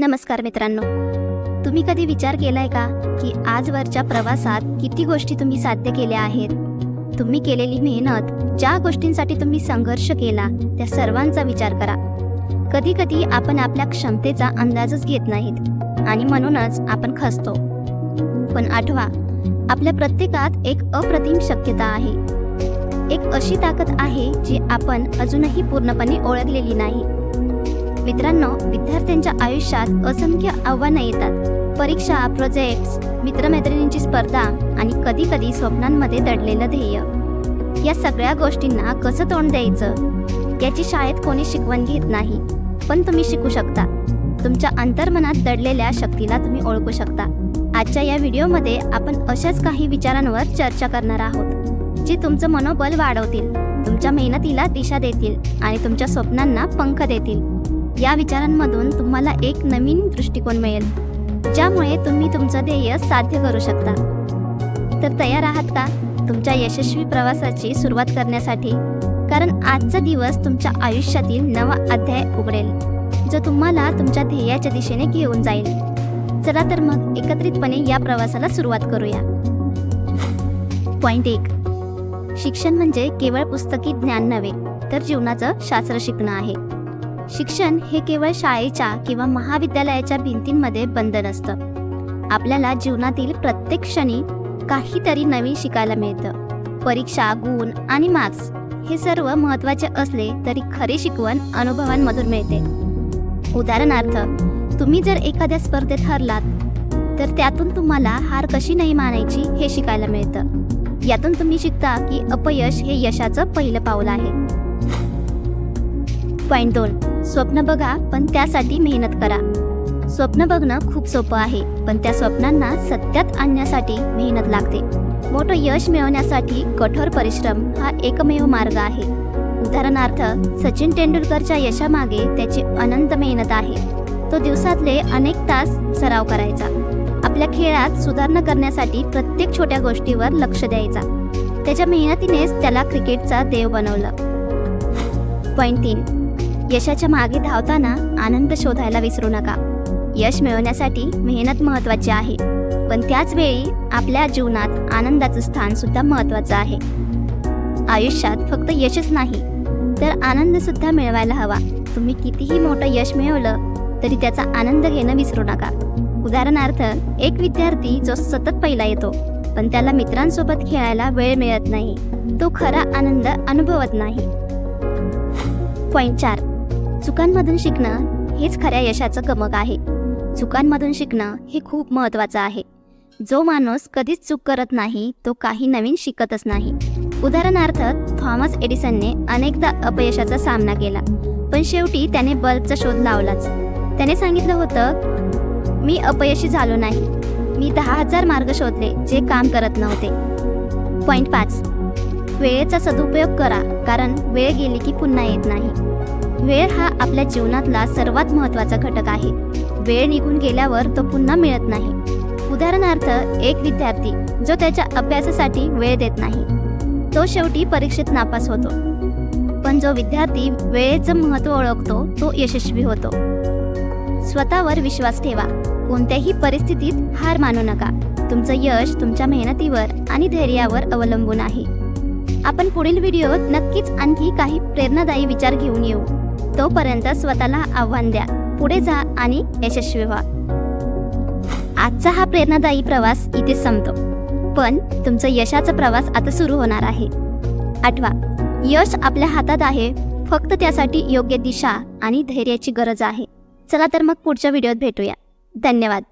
नमस्कार मित्रांनो. तुम्ही कधी विचार केलाय का की आजवरच्या प्रवासात किती गोष्टी तुम्ही साध्य केल्या आहेत? तुम्ही केलेली मेहनत ज्या गोष्टींसाठी तुम्ही संघर्ष केला त्या सर्वांचा विचार करा. कधी कधी आपण आपल्या क्षमतेचा अंदाजच घेत नाहीत आणि म्हणूनच आपण खसतो. पण आठवा आपल्या प्रत्येकात एक अप्रतिम शक्यता आहे. एक अशी ताकद आहे जी आपण अजूनही पूर्णपणे ओळखलेली नाही. मित्रांनो विद्यार्थ्यांच्या आयुष्यात असंख्य आव्हानं येतात. परीक्षा प्रोजेक्ट्स मित्रमैत्रिणींची स्पर्धा आणि कधी कधी स्वप्नांमध्ये दडलेलं ध्येय. या सगळ्या गोष्टींना कसं तोंड द्यायचं? याची शाळेत कोणी शिकवण घेत नाही पण तुम्ही शिकू शकता. तुमच्या अंतर्मनात दडलेल्या शक्तीला तुम्ही ओळखू शकता. आजच्या या व्हिडिओमध्ये आपण अशाच काही विचारांवर चर्चा करणार आहोत जे तुमचं मनोबल वाढवतील तुमच्या मेहनतीला दिशा देतील आणि तुमच्या स्वप्नांना पंख देतील. या विचारांमधून तुम्हाला एक नवीन दृष्टिकोन मिळेल ज्यामुळे तुम्ही तुमचं ध्येय साध्य करू शकता. तर तयार आहात का? तुमच्या यशस्वी प्रवासाची सुरुवात करण्यासाठी कारण आजचा दिवस तुमच्या आयुष्यातील नवा अध्याय उघडेल जो तुम्हाला तुमच्या ध्येयाच्या दिशेने घेऊन जाईल. चला तर मग एकत्रितपणे या प्रवासाला सुरुवात करूया. पॉइंट एक. शिक्षण म्हणजे केवळ पुस्तकी ज्ञान नव्हे तर जीवनाचं शास्त्र शिकणं आहे. शिक्षण हे केवळ शाळेच्या किंवा महाविद्यालयाच्या भिंतींमध्ये बंद नसतं. आपल्याला जीवनातील प्रत्येक क्षणी काहीतरी नवीन शिकायला मिळतं. परीक्षा गुण आणि मार्क्स हे सर्व महत्त्वाचे असले तरी खरे शिकवण अनुभवांमधून मिळते. उदाहरणार्थ तुम्ही जर एखाद्या स्पर्धेत हरलात तर त्यातून तुम्हाला हार कशी नाही मानायची हे शिकायला मिळतं. यातून तुम्ही शिकता की अपयश हे यशाचं पहिलं पाऊल आहे. पॉईंट दोन. स्वप्न बघा पण त्यासाठी मेहनत करा. स्वप्न बघणं खूप सोपं आहे पण त्या स्वप्नांना सत्यात आणण्यासाठी मेहनत लागते. मोठं यश मिळवण्यासाठी कठोर परिश्रम हा एकमेव मार्ग आहे. उदाहरणार्थ सचिन तेंडुलकरच्या यशामागे त्याची अनंत मेहनत आहे. तो दिवसातले अनेक तास सराव करायचा. आपल्या खेळात सुधारणा करण्यासाठी प्रत्येक छोट्या गोष्टीवर लक्ष द्यायचा. त्याच्या मेहनतीनेच त्याला क्रिकेटचा देव बनवलं. पॉईंट तीन. यशाच्या मागे धावताना आनंद शोधायला विसरू नका. यश मिळवण्यासाठी मेहनत महत्वाची आहे. पण त्याच वेळी आपल्या जीवनात आनंदाचं स्थान सुद्धा महत्वाचं आहे. आयुष्यात फक्त यशच नाही तर आनंद सुद्धा मिळवायला हवा. तुम्ही कितीही मोठं यश मिळवलं तरी त्याचा आनंद घेणं विसरू नका. उदाहरणार्थ एक विद्यार्थी जो सतत पहिला येतो पण त्याला मित्रांसोबत खेळायला वेळ मिळत नाही. तो खरा आनंद अनुभवत नाही. पॉईंट चार. चुकांमधून शिकणं हेच खऱ्या यशाचं कमक आहे. चुकांमधून शिकणं हे खूप महत्त्वाचं आहे. जो माणूस कधीच चूक करत नाही तो काही नवीन शिकतच नाही. उदाहरणार्थ थॉमस एडिसनने अनेकदा अपयशाचा सामना केला पण शेवटी त्याने बल्बचा शोध लावलाच. त्याने सांगितलं होतं मी अपयशी झालो नाही. मी दहा हजार मार्ग शोधले जे काम करत नव्हते. पॉईंट पाच. वेळेचा सदुपयोग करा कारण वेळ गेली की पुन्हा येत नाही. वेळ हा आपल्या जीवनातला सर्वात महत्त्वाचा घटक आहे. वेळ निघून गेल्यावर तो पुन्हा मिळत नाही. उदाहरणार्थ एक विद्यार्थी जो त्याच्या अभ्यासासाठी वेळ देत नाही. तो शेवटी परीक्षेत नापास होतो. पण जो विद्यार्थी वेळेचं महत्त्व ओळखतो तो यशस्वी होतो. स्वतःवर विश्वास ठेवा. कोणत्याही परिस्थितीत हार मानू नका. तुमचं यश तुमच्या मेहनतीवर आणि धैर्यावर अवलंबून आहे. आपण पुढील व्हिडिओत नक्कीच आणखी काही प्रेरणादायी विचार घेऊन येऊ. तोपर्यंत स्वतःला आव्हान द्या. पुढे जा आणि यशस्वी व्हा. आजचा हा प्रेरणादायी प्रवास इथे संपतो. पण तुमचं यशाचा प्रवास आता सुरू होणार आहे. आठवा यश आपल्या हातात आहे. फक्त त्यासाठी योग्य दिशा आणि धैर्याची गरज आहे. चला तर मग पुढच्या व्हिडिओत भेटूया. धन्यवाद.